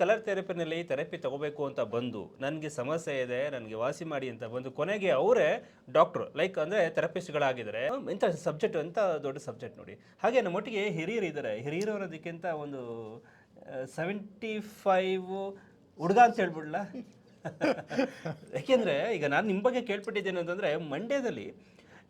Colour ಥೆರಪಿನಲ್ಲಿ therapy ತಗೋಬೇಕು ಅಂತ ಬಂದು ನನಗೆ ಸಮಸ್ಯೆ ಇದೆ, ನನಗೆ ವಾಸಿ ಮಾಡಿ ಅಂತ ಬಂದು ಕೊನೆಗೆ ಅವರೇ ಡಾಕ್ಟ್ರು ಲೈಕ್ ಅಂದರೆ ಥೆರಪಿಸ್ಟ್ಗಳಾಗಿದ್ದಾರೆ ಇಂಥ ಸಬ್ಜೆಕ್ಟ್ ಅಂತ ದೊಡ್ಡ ಸಬ್ಜೆಕ್ಟ್ ನೋಡಿ. ಹಾಗೆ ನಮ್ಮೊಟ್ಟಿಗೆ ಹಿರಿಯರು ಇದ್ದಾರೆ. ಹಿರಿಯರು ಅನ್ನೋದಕ್ಕಿಂತ ಒಂದು ಸೆವೆಂಟಿ ಫೈವ್ ಹುಡುಗ ಅಂತ ಹೇಳ್ಬಿಡ್ಲಾ? ಯಾಕೆಂದರೆ ಈಗ ನಾನು ನಿಮ್ಮ ಬಗ್ಗೆ ಕೇಳ್ಪಟ್ಟಿದ್ದೇನೆ ಅಂತಂದರೆ ಮಂಡ್ಯದಲ್ಲಿ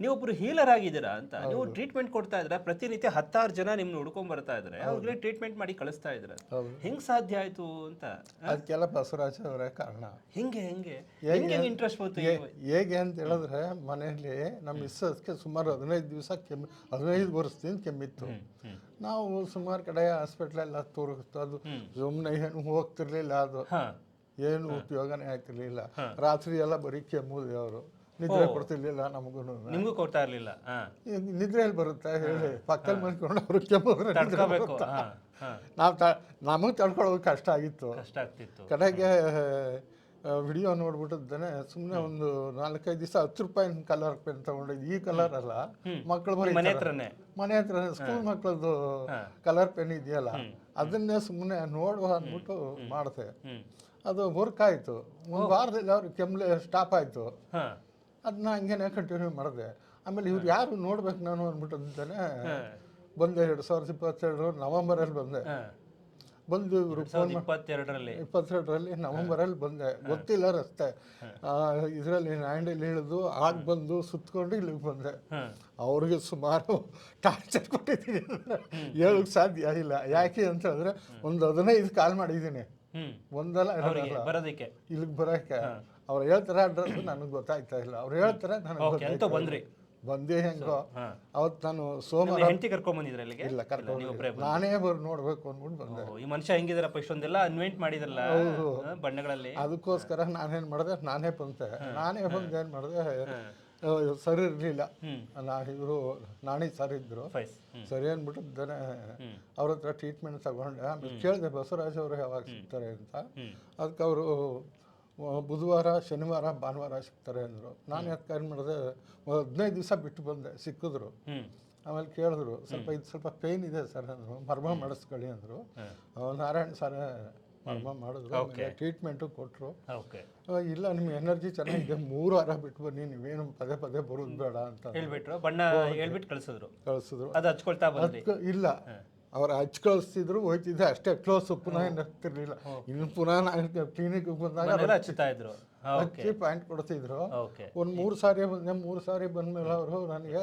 ನೀವೊಬ್ರು ಹೀಲರ್ ಆಗಿದ್ದೀರಾ ಅಂತ ನೀವು ಟ್ರೀಟ್ಮೆಂಟ್ ಕೊಡ್ತಾ ಇದ್ರೆ ಪ್ರತಿನಿತ್ಯ ಹತ್ತಾರು ಜನ ನಿಮ್ನ ಹುಡ್ಕೊಂಡ್ ಬರ್ತಾ ಇದ್ರೆ ಅವ್ರಿಗೆ ಟ್ರೀಟ್ಮೆಂಟ್ ಮಾಡಿ ಕಳಿಸ್ತಾ ಇದ್ರೆ ಹೆಂಗ್ ಸಾಧ್ಯ ಆಯ್ತು ಅಂತ ಅದಕ್ಕೆಲ್ಲ ಬಸವರಾಜ ಅವರೇ ಕಾರಣ. ಹಿಂಗೆ ಹೆಂಗೆ? ಹೆಂಗೆ ಇಂಟ್ರೆಸ್ಟ್ ಬಂತು ಹೇಗೆ ಅಂತ ಹೇಳಿದ್ರೆ ಮನೆಯಲ್ಲಿ ನಮ್ಮ ಮಿಸ್ಸಸ್ಗೆ ಸುಮಾರು ಹದಿನೈದು ದಿವಸ ಕೆಮ್ಮು ಹದಿನೈದು ವರ್ಷದಿಂದ ಕೆಮ್ಮಿತ್ತು. ನಾವು ಸುಮಾರು ಕಡೆ ಹಾಸ್ಪಿಟ್ಲೆಲ್ಲ ತೋರಿಸ್ತು. ಅದು ಸುಮ್ಮನೆ ಏನು ಹೋಗ್ತಿರ್ಲಿಲ್ಲ ಅದು. ಏನು ಉಪಯೋಗನೇ ಆಗ್ತಿರ್ಲಿಲ್ಲ. ರಾತ್ರಿ ಎಲ್ಲ ಬರೀ ಕೆಮ್ಮುದೇ ಅವರು ನಿದ್ರೆ ಕೊಡ್ತಿರ್ಲಿಲ್ಲ ನಮಗೂ. ನಿಮಗೂ ಕೊಡ್ತಾ ಇರಲಿಲ್ಲ? ನಿದ್ರೆಯಲ್ಲಿ ಬರುತ್ತೆ? ಹೇಳಿ. ಪಕ್ಕದಲ್ಲಿ ಮಲ್ಕೊಂಡು ಅವ್ರು ಕೆಂಪು ನಾವು ತ ನಮಗೆ ತಡ್ಕೊಳ್ಳೋದು ಕಷ್ಟ ಆಗಿತ್ತು. ಕಷ್ಟ ಆಗ್ತಿತ್ತು. ಕಡೆಗೆ ವಿಡಿಯೋ ನೋಡ್ಬಿಟ್ಟಿದ್ದೇನೆ. ಸುಮ್ಮನೆ ಒಂದು ನಾಲ್ಕೈದು ದಿವಸ ಹತ್ತು ರೂಪಾಯಿ ಕಲರ್ ಪೆನ್ ತಗೊಂಡಿದ್ದು. ಈ ಕಲರ್ ಅಲ್ಲ ಮಕ್ಕಳು ಮನೆ ಹತ್ರನೇ. ಮನೆ ಹತ್ರ ಸ್ಕೂಲ್ ಮಕ್ಕಳದ್ದು ಕಲರ್ ಪೆನ್ ಇದೆಯಲ್ಲ ಅದನ್ನೇ ಸುಮ್ಮನೆ ನೋಡುವ ಅಂದ್ಬಿಟ್ಟು ಮಾಡಿದೆ. ಅದು ವರ್ಕ್ ಆಯಿತು. ಒಂದು ವಾರದಲ್ಲಿ ಅವ್ರು ಕೆಮ್ಮಲೆ ಸ್ಟಾಪ್ ಆಯಿತು. ಅದನ್ನ ಹಂಗೇನೆ ಕಂಟಿನ್ಯೂ ಮಾಡಿದೆ. ಆಮೇಲೆ ಇವ್ರು ಯಾರು ನೋಡ್ಬೇಕು ನಾನು ಅಂದ್ಬಿಟ್ಟು ಅಂತಾನೆ ಬಂದೆ ಎರಡು ಸಾವಿರದ ಇಪ್ಪತ್ತೆರಡು ನವಂಬರಲ್ಲಿ ಬಂದೆ. ಬಂದು ಇವರು ಇಪ್ಪತ್ತೆರಡರಲ್ಲಿ. ಇಪ್ಪತ್ತೆರಡರಲ್ಲಿ ನವಂಬರಲ್ಲಿ ಬಂದೆ. ಗೊತ್ತಿಲ್ಲ ರಸ್ತೆ. ಇದರಲ್ಲಿ ಹ್ಯಾಂಡಲ್ ಇಳಿದು ಆಗ ಬಂದು ಸುತ್ಕೊಂಡು ಇಲ್ಲಿಗೆ ಬಂದೆ. ಅವ್ರಿಗೆ ಸುಮಾರು ಟಾರ್ಚರ್ ಕೊಟ್ಟಿದ್ದೀನಿ. ಹೇಳೋಕ್ಕೆ ಸಾಧ್ಯ ಇಲ್ಲ. ಯಾಕೆ ಅಂತ ಹೇಳಿದ್ರೆ ಒಂದು ಹದಿನೈದು ಕಾಲ್ ಮಾಡಿದ್ದೀನಿ. ಒಂದಲ್ಲ ಇಲ್ಲಿಗೆ ಬರೋಕ್ಕೆ. ಅವ್ರು ಹೇಳ್ತಾರೆ ಅಡ್ರೆಸ್ ನನಗೆ ಗೊತ್ತಾಗ್ತಾ ಇಲ್ಲ. ಅವ್ರು ಹೇಳ್ತಾರೆ ನನಗೆ ಬಂದ್ರಿ? ಬಂದೇ ಹೆಂಗೋ. ಅವತ್ತು ನಾನು ಸೋಮವಾರ ಹೆಂಡತಿ ಕರ್ಕೊಂಡ್ ಬಂದಿದ್ರ ಇಲ್ಲಿಗೆ? ಇಲ್ಲ ಕರ್ಕೊಂಡು ನಾನೇ ಬರ್ ನೋಡ್ಬೇಕು ಅಂದ್ಬಿಟ್ಟು ಬಂದೆ. ಈ ಮನುಷ್ಯ ಹೆಂಗಿದಾರಪ್ಪ ಇಷ್ಟೊಂದೆಲ್ಲ ಇನ್ವೆಂಟ್ ಮಾಡಿದ್ರಲ್ಲ ಬಣ್ಣಗಳಲ್ಲಿ? ಅದಕ್ಕೋಸ್ಕರ ನಾನೇನ್ ಮಾಡಿದೆ ನಾನೇ ಬಂದೆ. ನಾನೇ ಬಂದು ಏನ್ ಮಾಡಿದೆ ಸರಿ ಇರಲಿಲ್ಲ. ನಾ ಇವರು ನಾಣಿ ಸರ್ ಇದ್ರು. ಸರಿ ಅಂದ್ಬಿಟ್ಟು ಅವ್ರ ಹತ್ರ ಟ್ರೀಟ್ಮೆಂಟ್ ತಗೊಂಡೆ. ಆಮೇಲೆ ಕೇಳಿದೆ ಬಸವರಾಜ್ ಅವರು ಯಾವಾಗ ಸಿಗ್ತಾರೆ ಅಂತ. ಅದಕ್ಕೆ ಅವರು ಬುಧವಾರ ಶನಿವಾರ ಭಾನುವಾರ ಸಿಗ್ತಾರೆ ಅಂದರು. ನಾನು ಯಾಕೆ ಏನು ಮಾಡಿದೆ ಹದಿನೈದು ದಿವಸ ಬಿಟ್ಟು ಬಂದೆ ಸಿಕ್ಕಿದ್ರು. ಆಮೇಲೆ ಕೇಳಿದ್ರು ಸ್ವಲ್ಪ ಇದು ಸ್ವಲ್ಪ ಪೇಯ್ನ್ ಇದೆ ಸರ್ ಅಂದರು. ಮರ್ಮ ಮಾಡಿಸ್ಕೊಳ್ಳಿ ಅಂದರು. ನಾರಾಯಣ್ ಸರ್ ಮರ್ಮ ಮಾಡಿದ್ರು ಟ್ರೀಟ್ಮೆಂಟು ಕೊಟ್ಟರು ಇಲ್ಲ ನಿಮ್ಮ ಎನರ್ಜಿ ಚೆನ್ನಾಗಿದೆ ಮೂರು ವಾರ ಬಿಟ್ಟು ಬನ್ನಿ ನೀವೇನು ಪದೇ ಪದೇ ಬರೋದು ಬೇಡ ಅಂತ ಹೇಳ್ಬಿಟ್ರು ಬಣ್ಣ ಹೇಳ್ಬಿಟ್ಟು ಕಳಿಸಿದ್ರು. ಕಳಿಸಿದ್ರು. ಅದು ಹಚ್ಕೊಳ್ತಾ ಇಲ್ಲ. ಅವ್ರು ಹಚ್ ಕಳಿಸ್ತಿದ್ರು ಹೋಯ್ತಿದ್ದೆ ಅಷ್ಟೇ ಕ್ಲೋಸ್ ಪುನಃ ಏನು ಹತ್ತಿರ್ಲಿಲ್ಲ ಇನ್ನು ಪುನಃ ನಾನು ಕ್ಲಿನಿಕ್ ಬಂದಾಗ ಹಚ್ಚುತ್ತಾ ಇದ್ರು. ಹಚ್ಚಿ ಪಾಯಿಂಟ್ ಕೊಡ್ತಿದ್ರು ಒಂದು ಮೂರು ಸಾರಿ ಬಂದೆ ಮೂರು ಸಾರಿ ಬಂದಮೇಲೆ ಅವರು ನನಗೆ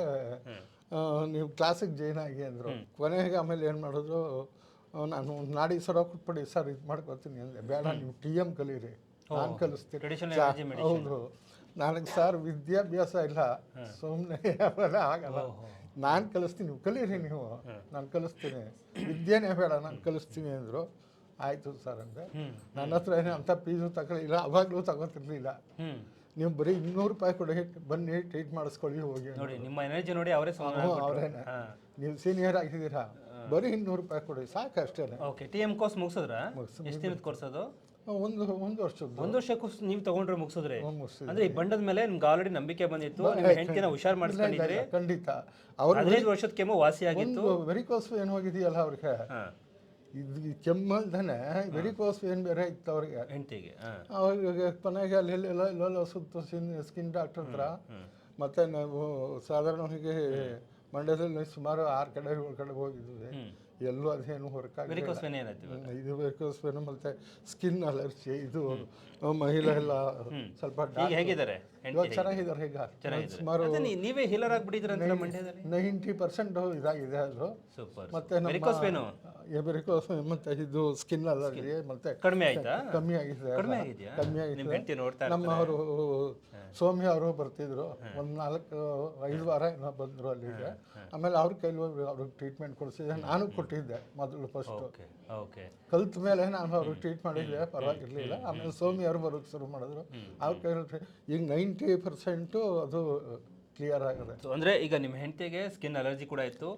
ನೀವು ಕ್ಲಾಸಿಗೆ ಜಾಯ್ನ್ ಆಗಿ ಅಂದರು. ಕೊನೆಗೆ ಆಮೇಲೆ ಏನು ಮಾಡಿದ್ರು ನಾನು ನಾಡಿ ಸರ ಕೊಟ್ಬಿಡಿ ಸರ್ ಇದು ಮಾಡ್ಕೊತೀನಿ ಅಂದ್ರೆ ಬೇಡ ನೀವು ಟಿ ಎಂ ಕಲೀರಿ. ನಾನು ಕಲಿಸ್ತೀನಿ. ಹೌದು. ನನಗೆ ಸರ್ ವಿದ್ಯಾಭ್ಯಾಸ ಇಲ್ಲ. ಸುಮ್ಮನೆ ಅವೆಲ್ಲ ಆಗಲ್ಲ. ನಾನು ಕಲಿಸ್ತೀನಿ ನೀವು ಕಲೀರಿ ನೀವು. ನಾನು ಕಲಿಸ್ತೀನಿ. ವಿದ್ಯೆನೇ ಬೇಡ ನಾನು ಕಲಿಸ್ತೀನಿ ಅಂದರು. ಆಯಿತು ಸರ್ ಅಂದೆ. ನನ್ನ ಹತ್ರ ಏನೇ ಅಂಥ ಫೀಸು ತಗೊಳ್ಳಿಲ್ಲ ಅವಾಗಲೂ ತಗೋತಿರ್ಲಿಲ್ಲ. ನೀವು ಬರೀ ಇನ್ನೂರು ರೂಪಾಯಿ ಕೊಡಿ ಬನ್ನಿ ಟ್ರೀಟ್ ಮಾಡಿಸ್ಕೊಳ್ಳಿ ಹೋಗಿ ನೋಡಿ ನಿಮ್ಮ ಎನರ್ಜಿ ನೋಡಿ ಅವರೇ ಅವರೇನೆ. ನೀವು ಸೀನಿಯರ್ ಆಗಿದ್ದೀರಾ ಬರೀ ಇನ್ನೂರು ರೂಪಾಯಿ ಕೊಡಿ ಸಾಕು ಅಷ್ಟೇ ಓಕೆ ಟಿ ಎಂ ಕೋರ್ಸ್ ಮುಗಿಸಿದ್ರ ಎಷ್ಟು ದಿನದ ಕೋರ್ಸ್ ಅದು? ಒಂದು ಒಂದು ವರ್ಷದ್ದು. ಒಂದು ವರ್ಷ ನೀವು ತಗೊಂಡ್ರೆ ಮುಗಿಸಿದ್ರೆ. ಮುಗಿಸಿದ್ವಿ. ಅಂದ್ರೆ ಈ ಬಂಡದ ಮೇಲೆ ನಿಮ್ಗೆ ಆಲ್ರೆಡಿ ನಂಬಿಕೆ ಬಂದಿತ್ತು ನಿಮ್ಮ ಹೆಂಡತಿನ ಹುಷಾರ್ ಮಾಡಿಸ್ಕೊಂಡಿದ್ರಿ. ಖಂಡಿತ. ಅವ್ರ ಹದಿನೈದು ವರ್ಷದ ಕೆಮ್ಮು ವಾಸಿ ಆಗಿತ್ತು. ಒಂದು ವೆರಿಕೋಸ್ ಏನು ಹೋಗಿದೆಯಲ್ಲ ಅವ್ರಿಗೆ? ಹಾ. ಇದು ಕೆಮ್ಮಲ್ದನೆ ವೆರಿಕೋಸ್ ಏನು ಬೇರೆ ಇತ್ತು ಅವ್ರಿಗೆ. ಹೆಂಡತಿಗೆ ಹಾ. ಅವ್ರಿಗೆ ಕೊನೆಗೆ ಅಲ್ಲಿ ಇಲ್ಲೆಲ್ಲ ಸುತ್ತ ಸ್ಕಿನ್ ಸ್ಕಿನ್ ಡಾಕ್ಟರ್ ಹತ್ರ ಮತ್ತೆ ನಾವು ಸಾಧಾರಣವಾಗಿ ಮಂಡ್ಯದಲ್ಲಿ ಸುಮಾರು ಆರು ಕಡೆ ಏಳು ಕಡೆ ಹೋಗಿದ್ವಿ. ಎಲ್ಲೂ ಅದೇನು ಹೊರಕಾಗಿ ಆಗಿಲ್ಲ ವೆರಿಕೋಸ್ ವೆನ್ ಇದು ವೆರಿಕೋಸ್ ಮತ್ತೆ ಸ್ಕಿನ್ ಅಲರ್ಜಿ ಇದು ಮಹಿಳೆ ಎಲ್ಲ ಸ್ವಲ್ಪ ಹೇಗಿದ್ದಾರೆ? ಇವಾಗ ಚೆನ್ನಾಗಿದ್ದಾರೆ ಈಗ. ಸುಮಾರು ನೀವೇ ಹೀಲರ್ ಆಗ್ಬಿಟ್ಟಿದ್ರ ಅಂತ ಮಂಡ್ಯದಲ್ಲಿ. ನೈಂಟಿ ಪರ್ಸೆಂಟ್ ಇದಾಗಿದೆ ಅದು. ಸೂಪರ್ ಮತ್ತೆ ವೆರಿಕೋಸ್ ವೇನು ವೆರಿಕೋಸ್ ಮತ್ತೆ ಇದು ಸ್ಕಿನ್ ಅಲರ್ಜಿ ಮತ್ತೆ ಕಡಿಮೆ ಆಯ್ತಾ? ಕಮ್ಮಿ ಆಗಿದೆ ಕಡಿಮೆ ಆಗಿದ್ಯಾ? ಕಮ್ಮಿ ಆಗಿದೆ. ಹೆಂಡತಿ ನೋಡ್ತಾ ನಮ್ಮ ಅವರು ಸೌಮ್ಯ ಅವರು ಬರ್ತಿದ್ರು. ಒಂದು ನಾಲ್ಕು ಐದು ವಾರ ಏನೋ ಬಂದರು ಅಲ್ಲಿಗೆ. ಆಮೇಲೆ ಅವ್ರ ಕೈಲಿ ಹೋಗಿ ಅವ್ರಿಗೆ ಟ್ರೀಟ್ಮೆಂಟ್ ಕೊಡಿಸಿದೆ. ನಾನು ಕೊಟ್ಟಿದ್ದೆ ಮೊದಲು ಫಸ್ಟ್ ಓಕೆ. ಕಲ್ತ ಮೇಲೆ ನಾನು ಅವ್ರಿಗೆ ಟ್ರೀಟ್ ಮಾಡಿದ್ದೆ ಪರವಾಗಿರ್ಲಿಲ್ಲ. ಆಮೇಲೆ ಸೋಮಿ ಅವರು ಬರೋಕ್ಕೆ ಶುರು ಮಾಡಿದ್ರು. ಅವ್ರು ಕೇಳಿದ್ರೆ ಈಗ ನೈಂಟಿ ಪರ್ಸೆಂಟು ಅದು ಕ್ಲಿಯರ್ ಆಗಿದೆ. ಅಂದ್ರೆ ಈಗ ನಿಮ್ಮ ಹೆಂಡತಿಗೆ ಸ್ಕಿನ್ ಅಲರ್ಜಿ ಕೂಡ ಇತ್ತು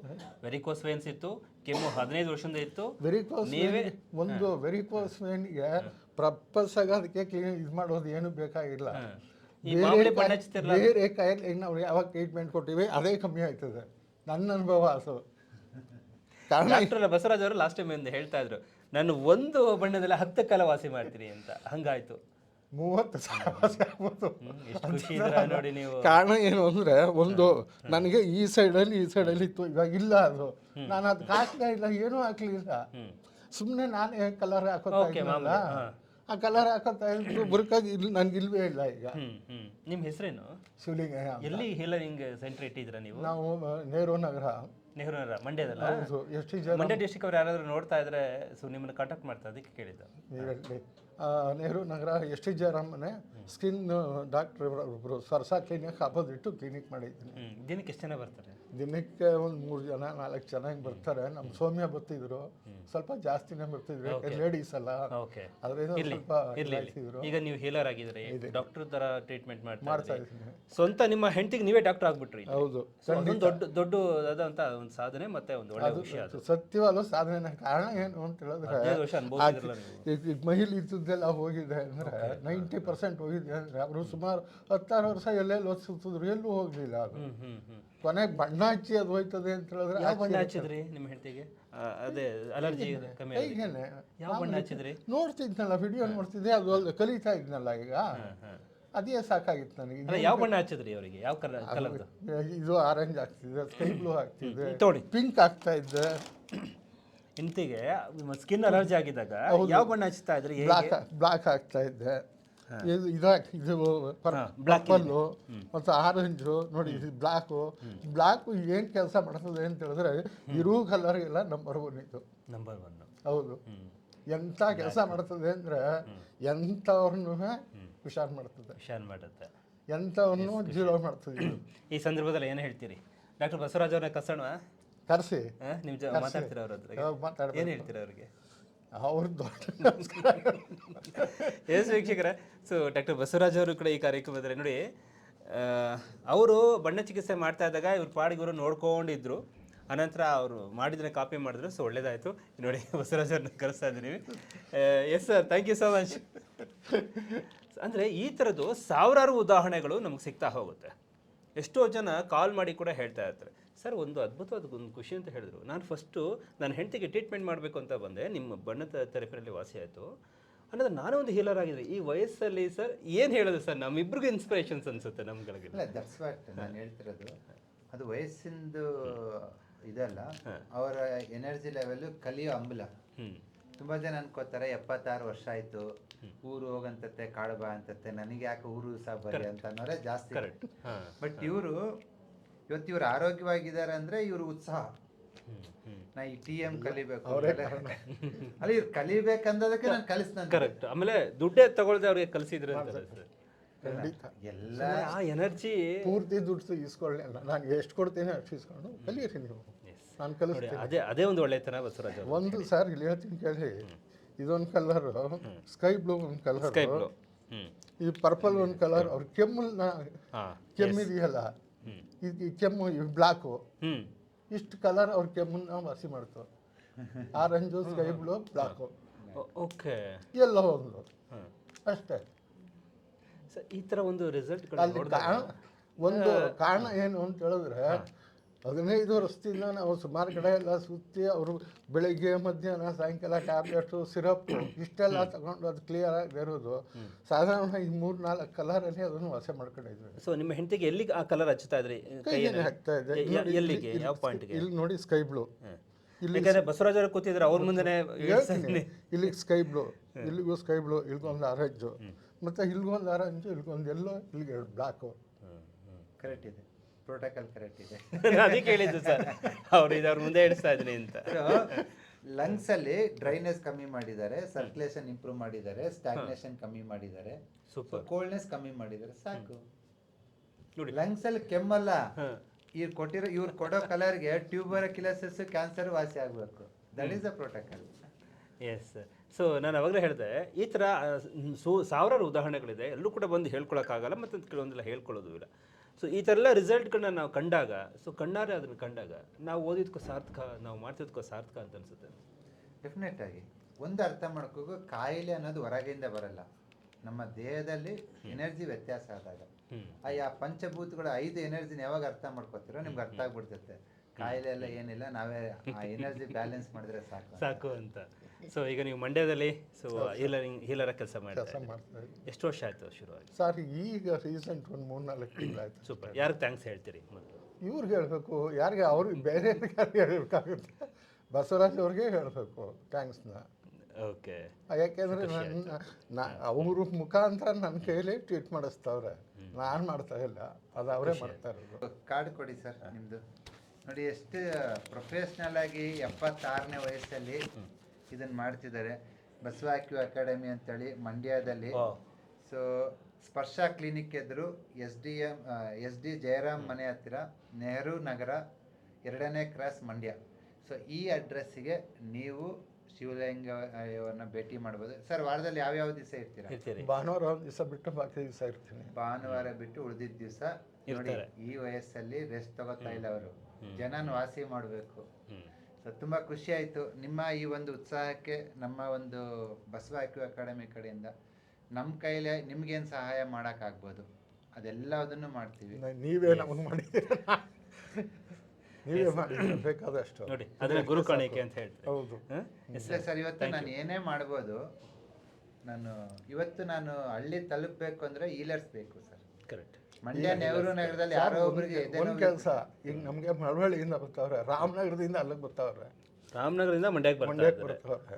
ವೆರಿಕೋಸ್ ವೇನ್ಸ್ ಇತ್ತು ಕೆಮ್ಮು ಹದಿನೈದು ವರ್ಷದಿಂದ ಇತ್ತು. ವೆರಿಕೋಸ್ ಒಂದು ವೆರಿಕೋಸ್ ವೇನ್ಗೆ ಪ್ರಪಸ್ ಆಗಿ ಅದಕ್ಕೆ ಕ್ಲೀನ್ ಇದು ಮಾಡೋದು ಏನು ಬೇಕಾಗಿಲ್ಲ. ಬೇರೆ ಕಾಯಿಲೆ ನಾವು ಯಾವಾಗ ಟ್ರೀಟ್ಮೆಂಟ್ ಕೊಟ್ಟಿವಿ ಅದೇ ಕಮ್ಮಿ ಆಯ್ತದೆ ನನ್ನ ಅನುಭವ ಅದು. ಕಾರಣ ಡಾಕ್ಟರ್ ಬಸವರಾಜ್ ಅವರು ಲಾಸ್ಟ್ ಟೈಮ್ ಒಂದು ಹೇಳ್ತಾ ಇದ್ರು ನಾನು ಒಂದು ಬಣ್ಣದಲ್ಲಿ ಹತ್ತು ಕಾಲ ವಾಸಿ ಮಾಡ್ತೀನಿ ಅಂತ. ಹಂಗಾಯ್ತು. ಮೂವತ್ತು ನೋಡಿ ನೀವು. ಕಾರಣ ಏನು ಅಂದ್ರೆ ಒಂದು ನನಗೆ ಈ ಸೈಡಲ್ಲಿ ಈ ಸೈಡಲ್ಲಿ ಇತ್ತು ಇವಾಗ ಇಲ್ಲ ಅದು. ನಾನು ಅದು ಹಾಕ್ತಾ ಇಲ್ಲ ಏನೂ ಹಾಕ್ಲಿಲ್ಲ. ಸುಮ್ಮನೆ ನಾನೇ ಕಲರ್ ಹಾಕೋತಾ ಇದ್ನಲ್ಲ. ಆ ಕಲರ್ ಹಾಕೋತಾ ಇದ್ರು ಬುರ್ಕಾಗಿ ಇಲ್ಲಿ ನನ್ಗೆ ಇಲ್ವೇ ಇಲ್ಲ ಈಗ. ನಿಮ್ಮ ಹೆಸರೇನು? ಶಿವಲಿಂಗ ಎಲ್ಲಿ ಹೀಲರಿಂಗ್ ಸೆಂಟರ್ ಇಟ್ಟಿದ್ರ ನೀವು? ನಾವು ನೆಹರು ನಗರ. ನೆಹರು ನಗರ ಮಂಡ್ಯದಲ್ಲ ಹೌದು ಎಷ್ಟು ಜನ ಮಂಡ್ಯ ಡಿಸ್ಟಿಕ್ ಅವ್ರು ಯಾರಾದ್ರೂ ನೋಡ್ತಾ ಇದ್ರೆ ಸೊ ನಿಮ್ಮನ್ನ ಕಾಂಟ್ಯಾಕ್ಟ್ ಮಾಡ್ತಾ ಅದಕ್ಕೆ ಕೇಳಿದ್ದು. ನೆಹರು ನಗರ ಎಸ್ ಟಿ ಜಯರಾಮನೇ ಸ್ಕಿನ್ ಡಾಕ್ಟರ್ ಒಬ್ಬರು ಸರ್ಸಾ ಕ್ಲಿನಿಕ್ ಅಪೋಸಿಟ್ಟು ಕ್ಲಿನಿಕ್ ಮಾಡಿದ್ದೀನಿ. ದಿನಕ್ಕೆ ಎಷ್ಟು ಜನ ಬರ್ತಾರೆ? ದಿನಕ್ಕೆ ಒಂದು ಮೂರು ಜನ ನಾಲ್ಕು ಜನ ಹಿಂಗ್ ಬರ್ತಾರೆ. ನಮ್ಮ ಸೌಮ್ಯ ಬರ್ತಿದ್ರು. ಸ್ವಲ್ಪ ಜಾಸ್ತಿನೇ ಬರ್ತಿದ್ರು. ಲೇಡೀಸ್ ಅಲ್ಲ. ಅದರಿಂದ ಸ್ವಲ್ಪ ಈಗ ನೀವು ಹೀಲರ್ ಆಗಿದ್ರೆ ಡಾಕ್ಟರ್ ತರ ಟ್ರೀಟ್ಮೆಂಟ್ ಮಾಡ್ತಾ ಇದ್ದೀನಿ. ಸ್ವಂತ ನಿಮ್ಮ ಹೆಂಡತಿಗೆ ನೀವೇ ಡಾಕ್ಟರ್ ಆಗ್ಬಿಟ್ರಿ ಹೌದು ದೊಡ್ಡ ದೊಡ್ಡ ಆದಂತ ಒಂದು ಸಾಧನೆ ಮತ್ತೆ ಒಂದು ಒಳ್ಳೆ ವಿಷಯ ಸತ್ಯವಾದ ಸಾಧನೆ. ಕಾರಣ ಏನು ಅಂತ ಹೇಳಿದ್ರೆ ಮಹಿಳೆ ವರ್ಷ ಇದ್ದದ್ದೆಲ್ಲ ಹೋಗಿದೆ ಅಂದರೆ ನೈಂಟಿ ಪರ್ಸೆಂಟ್ ಹೋಗಿದೆ ಅಂದರೆ ಅವರು ಸುಮಾರು ಹತ್ತಾರು ವರ್ಷ ಎಲ್ಲೆಲ್ಲಿ ಓದಿಸಿದ್ರು ಎಲ್ಲೂ ಹೋಗಲಿಲ್ಲ ಅದು ಕೊನೆಗೆ ಬಣ್ಣ ಹಚ್ಚಿ ಅದು ಹೋಯ್ತದೆ ಅಂತ ಹೇಳಿದ್ರೆ ಯಾವ ಬಣ್ಣ ಹಚ್ಚಿದ್ರಿ ನಿಮ್ಮ ಹೆಂಡತಿಗೆ? ಅದೇ ಅಲರ್ಜಿ ಕಮ್ಮಿ. ಹೀಗೇನೆ. ಯಾವ ಬಣ್ಣ ಹಚ್ಚಿದ್ರಿ? ನೋಡ್ತಿದ್ನಲ್ಲ ವಿಡಿಯೋ ನೋಡ್ತಿದ್ದೆ ಅದು ಅಲ್ಲಿ ಕಲಿತಾ ಇದ್ನಲ್ಲ ಈಗ. ಅದೇ ಸಾಕಾಗಿತ್ತು ನನಗೆ. ಯಾವ ಬಣ್ಣ ಹಚ್ಚಿದ್ರಿ ಅವರಿಗೆ? ಯಾವ ಕಲರ್ ಇದು ಆರೆಂಜ್ ಆಗ್ತಿದೆ ಸ್ಕೈ ಬ್ಲೂ ಆಗ್ತಿದೆ. ತೋಡಿ. ಪಿಂಕ್ ಆಗ್ತಾ ಇದ್ದೆ. ಹೆಂಡತಿಗೆ ಸ್ಕಿನ್ ಅಲರ್ಜಿ ಆಗಿದ್ದಾಗ ಯಾವ ಬಣ್ಣ ಹಚ್ತಾ ಇದ್ರಿ ಹೇಗೆ? ಬ್ಲಾಕ್ ಬ್ಲಾಕ್ ಆಗ್ತಾ ಇದ್ದೆ ಇದು ಇದು ಹಾ, black ಪರ್ಪಲ್ಲು ಮತ್ತು ಆರೆಂಜು ನೋಡಿ ಇದು ಬ್ಲಾಕು ಬ್ಲಾಕು ಏನು ಕೆಲಸ ಮಾಡ್ತದೆ ಅಂತ ಹೇಳಿದ್ರೆ ಇರೂ ಕಲರ್ ಎಲ್ಲ ನಂಬರ್ ಒನ್ ಇದು. ನಂಬರ್ ಒನ್ ಹೌದು. ಎಂಥ ಕೆಲಸ ಮಾಡ್ತದೆ ಅಂದರೆ ಎಂಥವ್ರನ್ನೂ ಹುಷಾರು ಮಾಡ್ತದೆ. ಹುಷಾರ್ ಮಾಡುತ್ತೆ ಎಂಥವ್ರನ್ನೂ ಜೀರೋ ಮಾಡ್ತದೆ. ಇದು ಈ ಸಂದರ್ಭದಲ್ಲಿ ಏನು ಹೇಳ್ತೀರಿ? ಡಾಕ್ಟರ್ ಬಸವರಾಜ್ ಅವರ ಕಸೋಣ ಕರೆಸಿ. ನಿಮ್ ಮಾತಾಡ್ತೀರಾ ಅವ್ರ ಹತ್ರ? ಮಾತಾಡ್ಬೇಕು. ಏನು ಹೇಳ್ತೀರಾ ಅವ್ರಿಗೆ? ಅವ್ರ ದೊಡ್ಡ ನಮಸ್ಕಾರ. ಎಸ್ ವೀಕ್ಷಕರೇ ಸೊ ಡಾಕ್ಟರ್ ಬಸವರಾಜ್ ಅವರು ಕೂಡ ಈ ಕಾರ್ಯಕ್ರಮದಲ್ಲಿ ನೋಡಿ ಅವರು ಬಣ್ಣ ಚಿಕಿತ್ಸೆ ಮಾಡ್ತಾ ಇದ್ದಾಗ ಇವ್ರ ಪಾಡಿಗೆ ಇವರು ನೋಡ್ಕೊಂಡಿದ್ರು. ಅನಂತರ ಅವರು ಮಾಡಿದ್ರೆ ಕಾಪಿ ಮಾಡಿದ್ರು ಸೊ ಒಳ್ಳೇದಾಯ್ತು. ನೋಡಿ ಬಸವರಾಜ್ ಅವ್ರನ್ನ ಕರೆಸ್ತಾ ಇದ್ದೀನಿ. Yes sir thank you so much ಅಂದರೆ ಈ ಥರದ್ದು ಸಾವಿರಾರು ಉದಾಹರಣೆಗಳು ನಮ್ಗೆ ಸಿಗ್ತಾ ಹೋಗುತ್ತೆ. ಎಷ್ಟೋ ಜನ ಕಾಲ್ ಮಾಡಿ ಕೂಡ ಹೇಳ್ತಾ ಇರ್ತಾರೆ. ಸರ್ ಒಂದು ಅದ್ಭುತವಾದ ಒಂದು ಖುಷಿ ಅಂತ ಹೇಳಿದ್ರು. ನಾನು ಫಸ್ಟು ನನ್ನ ಹೆಂಡತಿಗೆ ಟ್ರೀಟ್ಮೆಂಟ್ ಮಾಡಬೇಕು ಅಂತ ಬಂದೆ. ನಿಮ್ಮ ಬಣ್ಣದ ಥೆರಪಿನಲ್ಲಿ ವಾಸಿ ಆಯಿತು. ಅನ್ನೋದು ನಾನು ಒಂದು ಹೀಲರ್ ಆಗಿದೆ ಈ ವಯಸ್ಸಲ್ಲಿ ಸರ್ ಏನು ಹೇಳೋದು ಸರ್ ನಮ್ಮಿಬ್ರಿಗೂ ಇನ್ಸ್ಪಿರೇಷನ್ಸ್ ಅನ್ಸುತ್ತೆ ನಮ್ಗಳಿಗೆ. ಇಲ್ಲ ದಟ್ಸ್ ನಾನು ಹೇಳ್ತಿರೋದು. ಅದು ವಯಸ್ಸಿಂದು ಇದಲ್ಲ ಅವರ ಎನರ್ಜಿ ಲೆವೆಲ್ ಕಲಿಯೋ ಅಂಬಲ ತುಂಬ ಜನ ಅನ್ಕೋತಾರೆ ಎಪ್ಪತ್ತಾರು ವರ್ಷ ಆಯ್ತು ಊರು ಹೋಗಂತತೆ ಕಾಳು ಬಾ ಅಂತತ್ತೆ ನನಗೆ ಯಾಕೆ ಊರು ಸಹ ಬರಿ ಅಂತ ಅನ್ನೋರೇ ಜಾಸ್ತಿ. ಕರೆಕ್ಟ್ ಬಟ್ ಇವರು ಇವತ್ತು ಇವ್ರು ಆರೋಗ್ಯವಾಗಿದ್ದಾರೆ ಅಂದ್ರೆ ಇವರು ಉತ್ಸಾಹ. ನಾ ಈ ಟಿ ಎಂ ಕಲಿಬೇಕು ಅಲ್ಲ ಇವ್ರು ಕಲಿಬೇಕಂದದಕ್ಕೆ ನಾನು ಕಲಿಸ್ತಾನೆ. ಕರೆಕ್ಟ್ ಆಮೇಲೆ ದುಡ್ಡೇ ತಗೊಳ್ದೆ ಅವ್ರಿಗೆ ಕಲಿಸಿದ್ರು ಎಲ್ಲ ಆ ಎನರ್ಜಿ ಪೂರ್ತಿ ದುಡ್ಡು ಇಸ್ಕೊಳ್ಳಿ ಅಲ್ಲ ನಾನು ಎಷ್ಟು ಕೊಡ್ತೀನಿ ಅಷ್ಟು ಇಸ್ಕೊಂಡು ಕಲಿಯಿರಿ ನೀವು. ನಾನು ಕಲಿಸ್ತೀನಿ. ಅದೇ ಅದೇ ಒಂದು ಒಳ್ಳೆತನ ಬಸವರಾಜ್ ಒಂದು ಸಾರ್ ಇಲ್ಲಿ ಹೇಳ್ತೀನಿ ಕೇಳಿ. ಇದೊಂದು ಕಲರ್ ಸ್ಕೈ ಬ್ಲೂ ಒಂದು ಕಲರ್ ಸ್ಕೈ ಬ್ಲೂ ಇದು ಪರ್ಪಲ್ ಒಂದು ಕಲರ್ ಅವ್ರ ಕೆಮ್ಮು ಹಾಂ. ಕೆಮ್ಮಿದೆಯಲ್ಲ. ಇದು ಈ ಕೆಮ್ಮು ಬ್ಲಾಕು ಹ್ಞೂ ಇಷ್ಟು ಕಲರ್ ಅವ್ರ ಕೆಮ್ಮನ್ನ ವಾಸಿ ಮಾಡ್ತು orange sky blue black. Okay. ಎಲ್ಲ ಒಂದು. ಹಾಂ ಅಷ್ಟೇ. ಸರ್ ಈ ಥರ ಒಂದು ರಿಸಲ್ಟ್ ಅಲ್ಲಿ ಒಂದು ಕಾರಣ ಏನು ಅಂತ ಹೇಳಿದ್ರೆ ಹದಿನೈದು ವರ್ಷದಿಂದ ನಾವು ಸುಮಾರು ಕಡೆ ಎಲ್ಲ ಸುತ್ತಿ ಅವರು ಬೆಳಿಗ್ಗೆ ಮಧ್ಯಾಹ್ನ ಸಾಯಂಕಾಲ ಟ್ಯಾಬ್ಲೆಟು ಸಿರಪ್ ಇಷ್ಟೆಲ್ಲ ತಗೊಂಡು ಅದು ಕ್ಲಿಯರ್ ಆಗಿರೋದು ಸಾಧಾರಣ ಈ ಮೂರು ನಾಲ್ಕು ಕಲರಲ್ಲಿ ಅದನ್ನು ವಾಸ ಮಾಡ್ಕೊಂಡಿದ್ವಿ. ಸೊ ನಿಮ್ಮ ಹೆಂಡತಿಗೆ ಎಲ್ಲಿಗೆ ಆ ಕಲರ್ ಹಚ್ಚುತ್ತಾ ಇದ್ರಿ? ಕೈಯಲ್ಲಿ ಹಾಕ್ತಾ ಇದೆ ಎಲ್ಲಿಗೆ? ಯಾವ ಪಾಯಿಂಟ್ಗೆ ಇಲ್ಲಿ ನೋಡಿ ಸ್ಕೈ ಬ್ಲೂ ಇಲ್ಲಿ ಬಸವರಾಜ್ ಅವರು ಕೂತಿದ್ರೆ ಅವ್ರ ಮುಂದೆ ಇಲ್ಲಿಗೆ ಸ್ಕೈ ಬ್ಲೂ ಇಲ್ಲಿಗೂ ಸ್ಕೈ ಬ್ಲೂ ಇಲ್ಲಿಗೊಂದು ಆರೆಂಜು ಮತ್ತು ಇಲ್ಲಿಗೊಂದು ಆರೆಂಜು ಇಲ್ಲಿಗೊಂದು ಎಲ್ಲೋ ಇಲ್ಲಿಗೆ ಎರಡು ಬ್ಲಾಕು ಕರೆಕ್ಟ್ ಇದೆ. ಪ್ರೋಟೋಕಾಲ್ ಕರೆಕ್ಟ್ ಇದೆ. ಅದೇ ಕೇಳಿದ್ದು ಸರ್. ಅವ್ರು ಇದು ಅವ್ರ ಮುಂದೆ ಹೇಳ್ತಾ ಇದ್ದೀನಿ ಅಂತ. ಲಂಗ್ಸ್ ಅಲ್ಲಿ ಡ್ರೈನೆಸ್ ಕಮ್ಮಿ ಮಾಡಿದ್ದಾರೆ ಸರ್ಕ್ಯುಲೇಷನ್ ಇಂಪ್ರೂವ್ ಮಾಡಿದ್ದಾರೆ ಸ್ಟಾಗ್ನೇಷನ್ ಕಮ್ಮಿ ಮಾಡಿದ್ದಾರೆ. ಸೂಪರ್ ಕೋಲ್ಡ್ನೆಸ್ ಕಮ್ಮಿ ಮಾಡಿದ್ದಾರೆ ಸಾಕು. ನೋಡಿ. ಲಂಗ್ಸ್ ಅಲ್ಲಿ ಕೆಮ್ಮಲ್ಲ. ಇವ್ರು ಕೊಟ್ಟಿರೋ ಇವ್ರು ಕೊಡೋ ಕಲರ್ಗೆ ಟ್ಯೂಬರಕ್ಯುಲಸಿಸ್ ಕ್ಯಾನ್ಸರ್ ವಾಸಿ ಆಗಬೇಕು. That is the protocol yes so ನಾನು ಅವಾಗಲೇ ಹೇಳಿದೆ ಈ ಥರ ಸು ಸಾವಿರಾರು ಉದಾಹರಣೆಗಳಿದೆ. ಎಲ್ಲರೂ ಕೂಡ ಬಂದು ಹೇಳ್ಕೊಳಕ್ಕಾಗಲ್ಲ ಮತ್ತು ಕೆಲವೊಂದೆಲ್ಲ ಹೇಳ್ಕೊಳ್ಳೋದು ಇಲ್ಲ. ಸೊ ಈ ಥರ ಎಲ್ಲ ರಿಸಲ್ಟ್ಗಳನ್ನ ನಾವು ಕಂಡಾಗ ಸೊ ಕಣ್ಣಾರೆ ಅದನ್ನು ಕಂಡಾಗ ನಾವು ಓದಿದ್ಕೋ ಸಾರ್ಥಕ ನಾವು ಮಾಡ್ತಿದ್ಕೋ ಸಾರ್ಥಕ ಅಂತ ಅನ್ಸುತ್ತೆ. ಡೆಫಿನೆಟ್ ಆಗಿ ಒಂದು ಅರ್ಥ ಮಾಡ್ಕೋಬೇಕು ಕಾಯಿಲೆ ಅನ್ನೋದು ಹೊರಗಿಂದ ಬರಲ್ಲ. ನಮ್ಮ ದೇಹದಲ್ಲಿ ಎನರ್ಜಿ ವ್ಯತ್ಯಾಸ ಆದಾಗ. ಆ ಪಂಚಭೂತಗಳ ಐದು ಎನರ್ಜಿನ ಯಾವಾಗ ಅರ್ಥ ಮಾಡ್ಕೋತಿರೋ ನಿಮ್ಗೆ ಅರ್ಥ ಆಗ್ಬಿಡ್ತೈತೆ. ಕಾಯಿಲೆ ಎಲ್ಲ ಏನಿಲ್ಲ ನಾವೇ ಆ ಎನರ್ಜಿ ಬ್ಯಾಲೆನ್ಸ್ ಮಾಡಿದ್ರೆ ಸಾಕು ಸಾಕು ಅಂತ. ಸೊ ಈಗ ನೀವು ಮಂಡ್ಯದಲ್ಲಿ ಸೊ ಹೀಲರಿಂಗ್ ಹೀಲರ ಕೆಲಸ ಕೆಲಸ ಮಾಡ್ತಾರೆ ಮಾಡ್ತಾ ಇದ್ದೀನಿ ಎಷ್ಟು ವರ್ಷ ಆಯ್ತು ಶುರುವಾಗಿ? ಸರ್ ಈಗ ರೀಸೆಂಟ್ ಒಂದು ಮೂರು ನಾಲ್ಕು ತಿಂಗಳಾಯ್ತು ಸೂಪರ್ ಯಾರಿಗೆ ಥ್ಯಾಂಕ್ಸ್ ಹೇಳ್ತೀರಿ ಮೊದಲು? ಇವ್ರಿಗೆ ಹೇಳಬೇಕು ಯಾರಿಗೆ ಅವ್ರಿಗೆ ಬೇರೆ ಯಾರಿಗೆ ಹೇಳಬೇಕಾಗುತ್ತೆ. ಬಸವರಾಜ್ ಅವ್ರಿಗೆ ಹೇಳಬೇಕು ಥ್ಯಾಂಕ್ಸ್ನ ಓಕೆ ಯಾಕೆಂದರೆ ನನ್ನ ನಾ ಅವ್ರ ಮುಖಾಂತರ ನನ್ನ ಕೈಯಲ್ಲಿ ಟ್ವೀಟ್ ಮಾಡಿಸ್ತವ್ರೆ. ನಾನು ಮಾಡ್ತಾ ಇಲ್ಲ ಅದು ಅವರೇ ಮಾಡ್ತಾ ಇರೋದು. ಕಾರ್ಡ್ ಕೊಡಿ ಸರ್ ನಿಮ್ಮದು ನೋಡಿ ಎಷ್ಟು ಪ್ರೊಫೆಷ್ನಲ್ ಆಗಿ ಎಪ್ಪತ್ತಾರನೇ ವಯಸ್ಸಲ್ಲಿ ಇದನ್ನು ಮಾಡ್ತಿದ್ದಾರೆ. ಬಸವ ಆಕ್ಯೂ ಅಕಾಡೆಮಿ ಅಂತೇಳಿ ಮಂಡ್ಯದಲ್ಲಿ. ಸೊ ಸ್ಪರ್ಶ ಕ್ಲಿನಿಕ್ ಎದುರು S D M S D Jayaram ಮನೆ ಹತ್ತಿರ ನೆಹರು ನಗರ ಎರಡನೇ ಕ್ರಾಸ್ ಮಂಡ್ಯ. ಸೊ ಈ ಅಡ್ರೆಸ್ಸಿಗೆ ನೀವು ಶಿವಲಿಂಗವನ್ನು ಭೇಟಿ ಮಾಡ್ಬೋದು. ಸರ್ ವಾರದಲ್ಲಿ ಯಾವ್ಯಾವ ದಿವಸ ಇರ್ತೀರಾ? ಭಾನುವಾರ ಒಂದು ದಿವಸ ಬಿಟ್ಟು ಬಾಕಿ ದಿವಸ ಇರ್ತೀನಿ. ಭಾನುವಾರ ಬಿಟ್ಟು ಉಳಿದಿದ್ದ ದಿವಸ ನೋಡಿ. ಈ ವಯಸ್ಸಲ್ಲಿ ರೆಸ್ಟ್ ತಗೋತಾ ಇಲ್ಲ ಅವರು ಜನನ ವಾಸಿ ಮಾಡಬೇಕು. ಸೊ ತುಂಬ ಖುಷಿ ಆಯಿತು. ನಿಮ್ಮ ಈ ಒಂದು ಉತ್ಸಾಹಕ್ಕೆ ನಮ್ಮ ಒಂದು ಬಸವ ಹಾಕಿ ಅಕಾಡೆಮಿ ಕಡೆಯಿಂದ ನಮ್ಮ ಕೈಲೇ ನಿಮ್ಗೇನು ಸಹಾಯ ಮಾಡೋಕ್ಕಾಗ್ಬೋದು. ಅದೆಲ್ಲದನ್ನು ಮಾಡ್ತೀವಿ. ನೀವೇ ನಮಗೆ ಮಾಡಿದ್ದೀರ? ನೀವೇ ಮಾಡಿದ್ದೀರ? ಬೇಕಾದಷ್ಟು. ನೋಡಿ ಅದನ್ನ ಗುರು ಕಾಣಿಕೆ ಅಂತ ಹೇಳ್ತಾರೆ ಹೌದು. ಇಲ್ಲ ಸರ್ ಇವತ್ತು ನಾನು ಏನೇ ಮಾಡ್ಬೋದು ನಾನು ಇವತ್ತು ನಾನು ಹಳ್ಳಿ ತಲುಪಬೇಕು ಅಂದರೆ ಈಲರ್ಸ್ ಬೇಕು ಸರ್. ಕರೆಕ್ಟ್ ಮಂಡ್ಯ ನೆಹರು ನಗರದಲ್ಲಿ ಯಾರೋ ಒಬ್ಬರಿಗೆ ಒಂದು ಕೆಲಸ ಈಗ ನಮಗೆ ಮಳವಳ್ಳಿಯಿಂದ ಬರ್ತಾವ್ರೆ ರಾಮನಗರದಿಂದ ಅಲ್ಲಿಗೆ ಬರ್ತಾವ್ರೆ. ರಾಮನಗರದಿಂದ ಮಂಡ್ಯಕ್ಕೆ ಮಂಡ್ಯಕ್ಕೆ ಬರ್ತಾವ್ರೆ.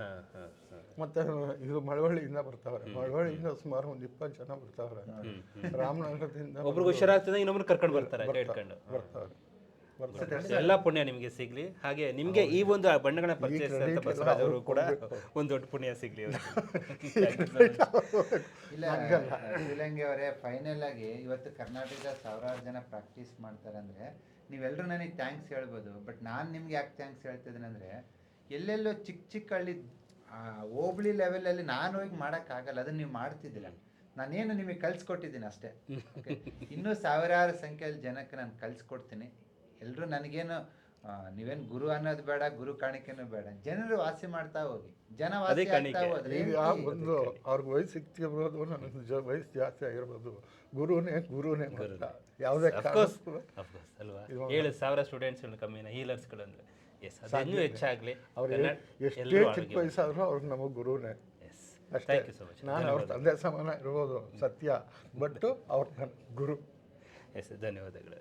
ಮತ್ತೆ ಇದು ಮಳವಳ್ಳಿಯಿಂದ ಬರ್ತಾವ್ರೆ. ಮಳವಳ್ಳಿಯಿಂದ ಸುಮಾರು ಒಂದು ಇಪ್ಪತ್ತು ಜನ ಬರ್ತಾವ್ರೆ. ರಾಮನಗರದಿಂದ ಒಬ್ರಿಗೆ ಹುಷಾರಾಗ್ತದೆ ಇನ್ನೊಬ್ರು ಕರ್ಕೊಂಡು ಬರ್ತಾರೆ ಬರ್ತಾವ್ರೆ. ಬರ್ತಾರೆ ಎಲ್ಲ ಪುಣ್ಯ ನಿಮಗೆ ಸಿಗ್ಲಿ. ಹಾಗೆ ನಿಮಗೆ ಈ ಒಂದು ಬಣ್ಣಗಳ ಬಸವರಾಜ್ ಅವರು ಕೂಡ ಒಂದು ದೊಡ್ಡ ಪುಣ್ಯ ಸಿಗ್ಲಿ ಇಲ್ಲ ಶ್ರೀಲಂಗೆ ಅವರೇ ಫೈನಲ್ ಆಗಿ ಇವತ್ತು ಕರ್ನಾಟಕ ಸಾವಿರಾರು ಜನ ಪ್ರಾಕ್ಟೀಸ್ ಮಾಡ್ತಾರೆ ಅಂದ್ರೆ ನೀವೆಲ್ಲರೂ ನನಗೆ ಥ್ಯಾಂಕ್ಸ್ ಹೇಳ್ಬೋದು. ಬಟ್ ನಾನು ನಿಮ್ಗೆ ಯಾಕೆ ಥ್ಯಾಂಕ್ಸ್ ಹೇಳ್ತಿದ್ದೀನಿ ಅಂದರೆ ಎಲ್ಲೆಲ್ಲೋ ಚಿಕ್ಕ ಚಿಕ್ಕ ಹಳ್ಳಿ ಆ, ಹೋಬಳಿ ಲೆವೆಲಲ್ಲಿ ನಾನು ಹೋಗಿ ಮಾಡೋಕ್ಕಾಗಲ್ಲ ಅದನ್ನು ನೀವು ಮಾಡ್ತಿದ್ದಿಲ್ಲ ನಾನೇನು ನಿಮಗೆ ಕಲಿಸ್ಕೊಟ್ಟಿದ್ದೀನಿ ಅಷ್ಟೇ? ಇನ್ನೂ ಸಾವಿರಾರು ಸಂಖ್ಯೆಯಲ್ಲಿ ಜನಕ್ಕೆ ನಾನು ಕಲಿಸ್ಕೊಡ್ತೀನಿ ಎಲ್ಲರೂ ನನಗೇನು ಆ, ನೀವೇನು ಗುರು ಅನ್ನೋದು ಬೇಡ ಗುರು ಕಾಣಿಕೆನೂ ಬೇಡ. ಜನರು ವಾಸಿ ಮಾಡ್ತಾ ಹೋಗಿ. ಜನ ವಾಸಿ ಮಾಡ್ತಾ ಆಗ್ತಾ. ಹೋದ್ರೆ ಈಗ ಒಂದು ಅವ್ರಿಗೆ ವಯಸ್ಸು ಸಿಕ್ತಿರ್ಬೋದು ನನಗೆ ಜ ವಯಸ್ಸು ಜಾಸ್ತಿ ಆಗಿರ್ಬೋದು. ಗುರುನೇ ಗುರುನೇ ಮಾತ್ರ. ಯಾವುದೇ ಅಲ್ವಾ? ಏಳು ಸಾವಿರ ಸ್ಟೂಡೆಂಟ್ಸ್ ಕಮ್ಮಿನ ಹೀಲರ್ಸ್ಗಳು ಅಂದ್ರೆ ಎಸ್ ಅದು ಇನ್ನೂ ಹೆಚ್ಚಾಗಲಿ. ಅವ್ರು ಎಷ್ಟೇ ಚಿಕ್ಕ ವಯಸ್ಸಾದರೂ ಅವ್ರಿಗೆ ನಮಗೆ ಗುರುನೇ. ಎಸ್ ಅಷ್ಟೇ. ಥ್ಯಾಂಕ್ ಯು ಸೊ ಮಚ್ ನಾನು ಅವ್ರ ತಂದೆ ಸಮಾನ ಇರ್ಬೋದು ಸತ್ಯ. ಬಟ್ ಅವ್ರ ನನ್ನ ಗುರು. ಎಸ್ ಧನ್ಯವಾದಗಳು.